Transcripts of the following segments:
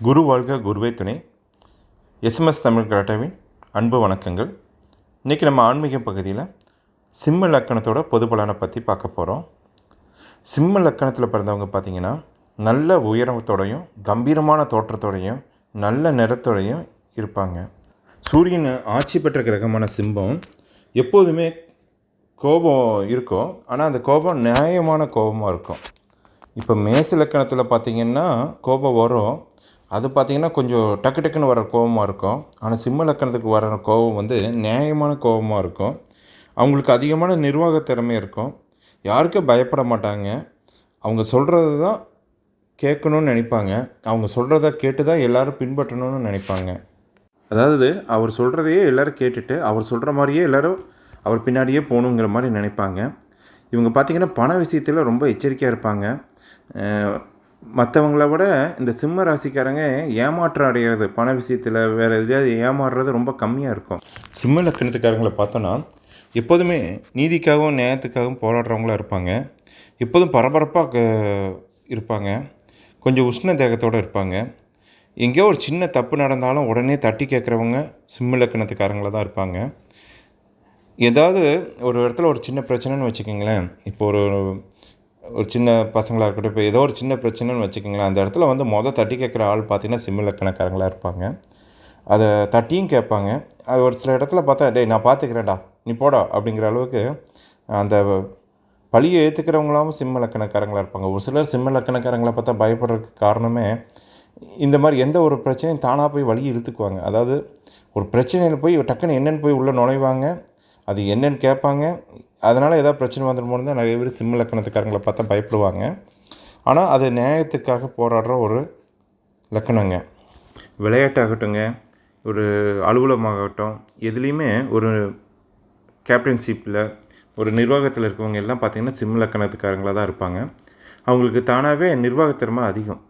குரு வாழ்க குருவே துணை. எஸ்எம்எஸ் தமிழ் கராட்டாவின் அன்பு வணக்கங்கள். இன்றைக்கி நம்ம ஆன்மீக பகுதியில் சிம்ம லக்கணத்தோட பொது பலனை பற்றி பார்க்க போகிறோம் சிம்ம லக்கணத்தில் பிறந்தவங்க பார்த்திங்கன்னா நல்ல உயரத்தோடையும் கம்பீரமான தோற்றத்தோடையும் நல்ல நிறத்தோடையும் இருப்பாங்க. சூரியன் ஆட்சி பெற்ற கிரகமான சிம்பம் எப்போதுமே கோபம் இருக்கும் ஆனால் அந்த கோபம் நியாயமான கோபமாக இருக்கும். இப்போ மேச லக்கணத்தில் பார்த்தீங்கன்னா கோபம் வரும் அது பார்த்திங்கன்னா கொஞ்சம் டக்கு டக்குன்னு வர கோபமாக இருக்கும். ஆனால் சிம்ம லக்கணத்துக்கு வர கோபம் வந்து நியாயமான கோபமாக இருக்கும். அவங்களுக்கு அதிகமான நிர்வாக திறமை இருக்கும். யாருக்கும் பயப்பட மாட்டாங்க. அவங்க சொல்கிறது தான் கேட்கணும்னு நினைப்பாங்க. அவங்க சொல்கிறத கேட்டு தான் எல்லோரும் பின்பற்றணும்னு நினைப்பாங்க. அதாவது அவர் சொல்கிறதையே எல்லோரும் கேட்டுட்டு அவர் சொல்கிற மாதிரியே எல்லோரும் அவர் பின்னாடியே போகணுங்கிற மாதிரி நினைப்பாங்க. இவங்க பார்த்திங்கன்னா பண விஷயத்தில் ரொம்ப எச்சரிக்கையாக இருப்பாங்க. மற்றவங்கள விட இந்த சிம்ம ராசிக்காரங்க ஏமாற்றம் அடைகிறது பண விஷயத்தில் வேறு எதுலையாவது ஏமாறுறது ரொம்ப கம்மியாக இருக்கும். சிம்ம லக்கணத்துக்காரங்களை பார்த்தோன்னா எப்போதுமே நீதிக்காகவும் நியாயத்துக்காகவும் போராடுறவங்களாக இருப்பாங்க. எப்போதும் பரபரப்பாக இருப்பாங்க. கொஞ்சம் உஷ்ண தேகத்தோடு இருப்பாங்க. எங்கேயோ ஒரு சின்ன தப்பு நடந்தாலும் உடனே தட்டி கேட்குறவங்க சிம்ம லக்கணத்துக்காரங்களாக தான் இருப்பாங்க. ஏதாவது ஒரு இடத்துல ஒரு சின்ன பிரச்சனைன்னு வச்சுக்கோங்களேன். இப்போ ஒரு ஒரு சின்ன பசங்களாக இருக்கட்டும் இப்போ ஏதோ ஒரு சின்ன பிரச்சனைன்னு வச்சுக்கோங்களேன் அந்த இடத்துல வந்து மொதல் தட்டி கேட்குற ஆள் பார்த்திங்கன்னா சிம்மிலக்கணக்காரங்களாக இருப்பாங்க. அதை தட்டியும் கேட்பாங்க. அது ஒரு சில இடத்துல பார்த்தா டேய் நான் பார்த்துக்கிறேன்டா நீ போடா அப்படிங்கிற அளவுக்கு அந்த பழியை ஏற்றுக்கிறவங்களாவும் சிம்ம லக்கணக்காரங்களாக இருப்பாங்க. ஒரு சிலர் சிம்ம லக்கணக்காரங்களை பார்த்தா பயப்படுறதுக்கு காரணமே இந்த மாதிரி எந்த ஒரு பிரச்சனையும் தானாக போய் வழி இழுத்துக்குவாங்க. அதாவது ஒரு பிரச்சனையில் போய் டக்குன்னு என்னென்னு போய் உள்ளே நுழைவாங்க. அது என்னென்னு கேட்பாங்க. அதனால் ஏதாவது பிரச்சனை வந்துடுமோன்னு தான் நிறைய பேர் சிம்ம லக்கணத்துக்காரங்களை பார்த்தா பயப்படுவாங்க. ஆனால் அது நியாயத்துக்காக போராடுற ஒரு லக்கணங்க. விளையாட்டாகட்டுங்க ஒரு அலுவலகமாகட்டும் எதுலேயுமே ஒரு கேப்டன்ஷிப்பில் ஒரு நிர்வாகத்தில் இருக்கவங்க எல்லாம் பார்த்திங்கன்னா சிம்ம லக்கணத்துக்காரங்களாக தான் இருப்பாங்க. அவங்களுக்கு தானாகவே நிர்வாகத்திறமை அதிகம்.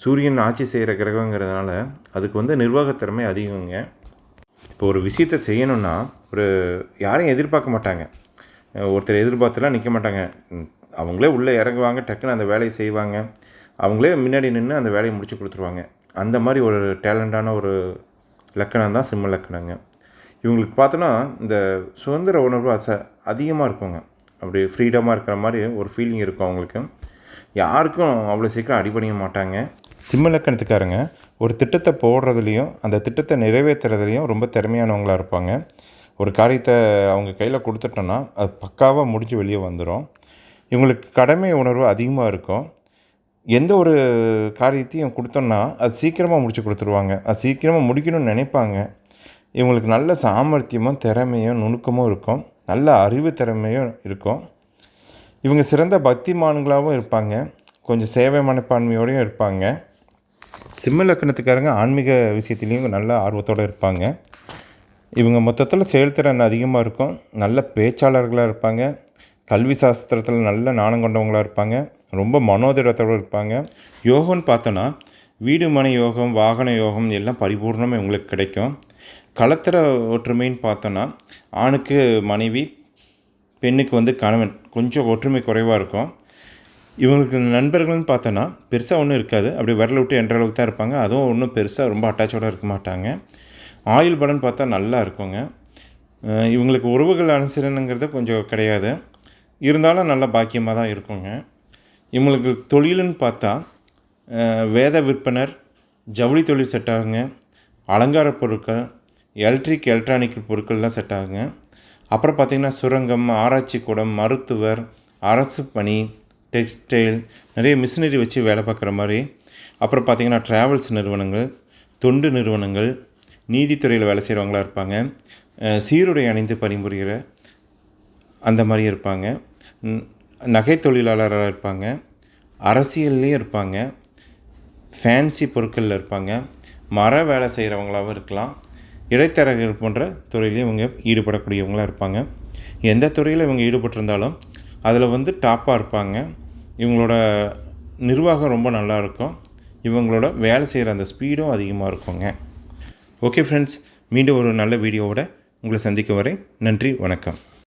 சூரியன் ஆட்சி செய்கிற கிரகங்கிறதுனால அதுக்கு வந்து நிர்வாகத்திறமை அதிகங்க. இப்போ ஒரு விஷயத்தை செய்யணுன்னா ஒரு யாரையும் எதிர்பார்க்க மாட்டாங்க. ஒருத்தர் எதிர்பார்த்துலாம் நிற்க மாட்டாங்க. அவங்களே உள்ளே இறங்குவாங்க டக்குன்னு அந்த வேலையை செய்வாங்க. அவங்களே முன்னாடி நின்று அந்த வேலையை முடிச்சு கொடுத்துருவாங்க. அந்த மாதிரி ஒரு டேலண்டான ஒரு லக்கணம் தான் சிம்ம லக்கணங்க. இவங்களுக்கு பார்த்தோன்னா இந்த சுதந்திர உணர்வு அச அதிகமாக இருக்குங்க. அப்படி ஃப்ரீடமாக இருக்கிற மாதிரி ஒரு ஃபீலிங் இருக்கும் அவங்களுக்கு. யாருக்கும் அவ்வளோ சீக்கிரம் அடிபணிய மாட்டாங்க. சிம்ம லக்கணத்துக்காரங்க ஒரு திட்டத்தை போடுறதுலையும் அந்த திட்டத்தை நிறைவேற்றுறதுலையும் ரொம்ப திறமையானவங்களாக இருப்பாங்க. ஒரு காரியத்தை அவங்க கையில் கொடுத்துட்டோன்னா அது பக்காவாக முடிஞ்சு வெளியே வந்துடும் இவங்களுக்கு கடமை உணர்வு அதிகமாக இருக்கும். எந்த ஒரு காரியத்தையும் கொடுத்தோன்னா அது சீக்கிரமாக முடிச்சு கொடுத்துருவாங்க. அது சீக்கிரமாக முடிக்கணும்னு நினைப்பாங்க. இவங்களுக்கு நல்ல சாமர்த்தியமும் திறமையும் நுணுக்கமும் இருக்கும். நல்ல அறிவு திறமையும் இருக்கும். இவங்க சிறந்த பக்திமான்களாகவும் இருப்பாங்க. கொஞ்சம் சேவை மனப்பான்மையோடையும் இருப்பாங்க. சிம்ம லக்கணத்துக்காரங்க ஆன்மீக விஷயத்துலேயும் நல்ல ஆர்வத்தோடு இருப்பாங்க. இவங்க மொத்தத்தில் செயல்திறன் அதிகமாக இருக்கும். நல்ல பேச்சாளர்களாக இருப்பாங்க. கல்வி சாஸ்திரத்தில் நல்ல நாணம் கொண்டவங்களாக இருப்பாங்க. ரொம்ப மனோதிடத்தோடு இருப்பாங்க. யோகம்னு பார்த்தோன்னா வீடு மனை யோகம் வாகன யோகம் எல்லாம் பரிபூர்ணமாக இவங்களுக்கு கிடைக்கும். களத்திர ஒற்றுமைன்னு பார்த்தோன்னா ஆணுக்கு மனைவி பெண்ணுக்கு வந்து கணவன் கொஞ்சம் ஒற்றுமை குறைவாக இருக்கும். இவங்களுக்கு நண்பர்கள்னு பார்த்தோன்னா பெருசாக ஒன்றும் இருக்காது. அப்படி விரல விட்டு என்ற அளவுக்கு தான் இருப்பாங்க. அதுவும் ஒன்றும் பெருசாக ரொம்ப அட்டாச்சோடு இருக்க மாட்டாங்க. ஆயில் பலன் பார்த்தா நல்லா இருக்குங்க. இவங்களுக்கு உறவுகள் அனுசரணுங்கிறது கொஞ்சம் கிடையாது. இருந்தாலும் நல்ல பாக்கியமாக தான் இருக்குங்க. இவங்களுக்கு தொழிலுன்னு பார்த்தா வேத விற்பனர் ஜவுளி தொழில் செட் ஆகுங்க. அலங்கார பொருட்கள் எலக்ட்ரிக் எலக்ட்ரானிக் பொருட்கள்லாம் செட் ஆகுங்க. அப்புறம் பார்த்திங்கன்னா சுரங்கம் ஆராய்ச்சி கூடம் மருத்துவர் அரசு பணி டெக்ஸ்டைல் நிறைய மிஷினரி வச்சு வேலை பார்க்குற மாதிரி. அப்புறம் பார்த்திங்கன்னா ட்ராவல்ஸ் நிறுவனங்கள் தொண்டு நிறுவனங்கள் நீதித்துறையில் வேலை செய்கிறவங்களாக இருப்பாங்க. சீருடை அணிந்து பணிபுரிகிற அந்த மாதிரி இருப்பாங்க. நகை தொழிலாளராக இருப்பாங்க. அரசியல்லையும் இருப்பாங்க. ஃபேன்சி பொருட்களில் இருப்பாங்க. மர வேலை செய்கிறவங்களாகவும் இருக்கலாம். இடைத்தரகர் போன்ற துறையிலையும் இவங்க ஈடுபடக்கூடியவங்களாக இருப்பாங்க. எந்த துறையில் இவங்க ஈடுபட்டிருந்தாலும் அதில் வந்து டாப்பாக இருப்பாங்க. இவங்களோட நிர்வாகம் ரொம்ப நல்லாயிருக்கும் இவங்களோட வேலை செய்கிற அந்த ஸ்பீடும் அதிகமாக இருக்குங்க. ஓகே ஃப்ரெண்ட்ஸ் மீண்டும் ஒரு நல்ல வீடியோவோட உங்களை சந்திக்கும் வரை நன்றி வணக்கம்.